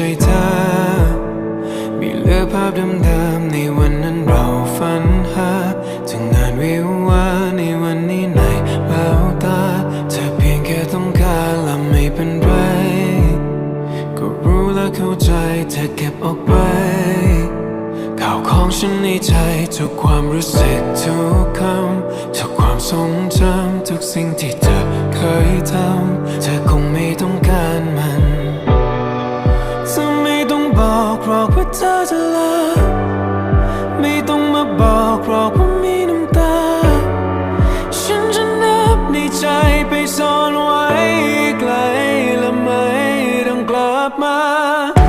ช่เธอ มีเหลือภาพเดิมๆในวันนั้นเราฝันหาถึงงานวิววาในวันนี้ในแววตา เธอเพียงแค่ต้องการและไม่เป็นไร ก็รู้และเข้าใจเธอเก็บออกไปข่าวของฉันในใจทุกความรู้สึกทุกคำทุกความทรงจำทุกสิ่งที่เธอเคยทำเธอคงไม่ต้องการมัน เธอจะลา ไม่ต้องมาบอกหรอกว่ามีน้ำตา ฉันจะนับในใจไปซ่อนไว้ไกลและไม่ต้องกลับมา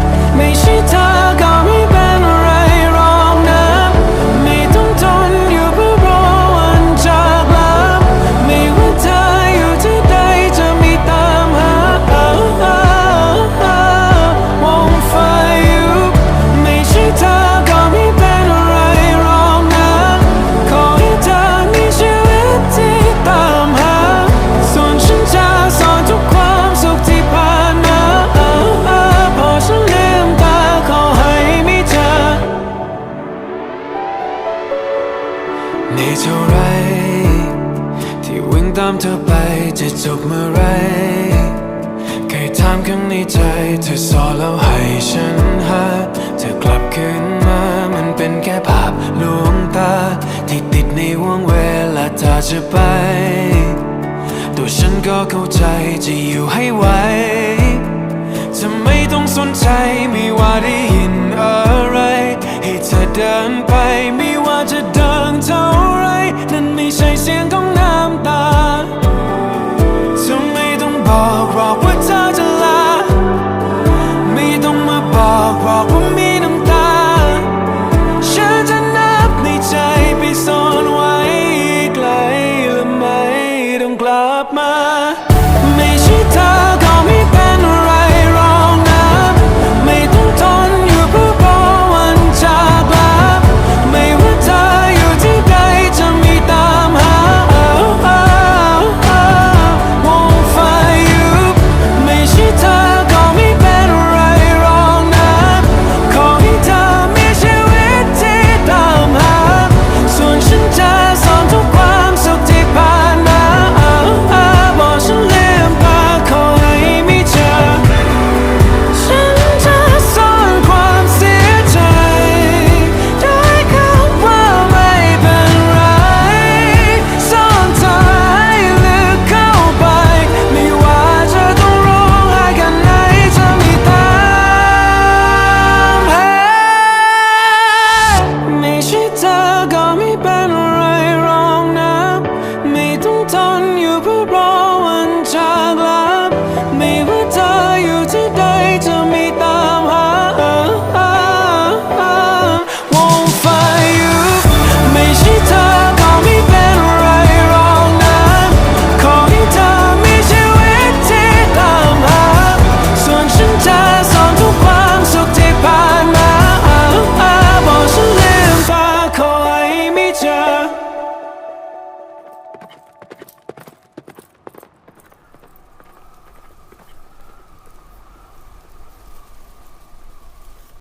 ที่วิ่งตามเธอไปจะจบเมื่อไรใครถามข้างในใจ เธอสอแล้วให้ฉันหาเธอกลับคืนมา มันเป็นแค่ภาพลวงตา ที่ติดในวงเวลาเธอจะไป ตัวฉันก็เข้าใจจะอยู่ให้ไหวจะไม่ต้องสนใจไม่ว่าได้ walk with me on you,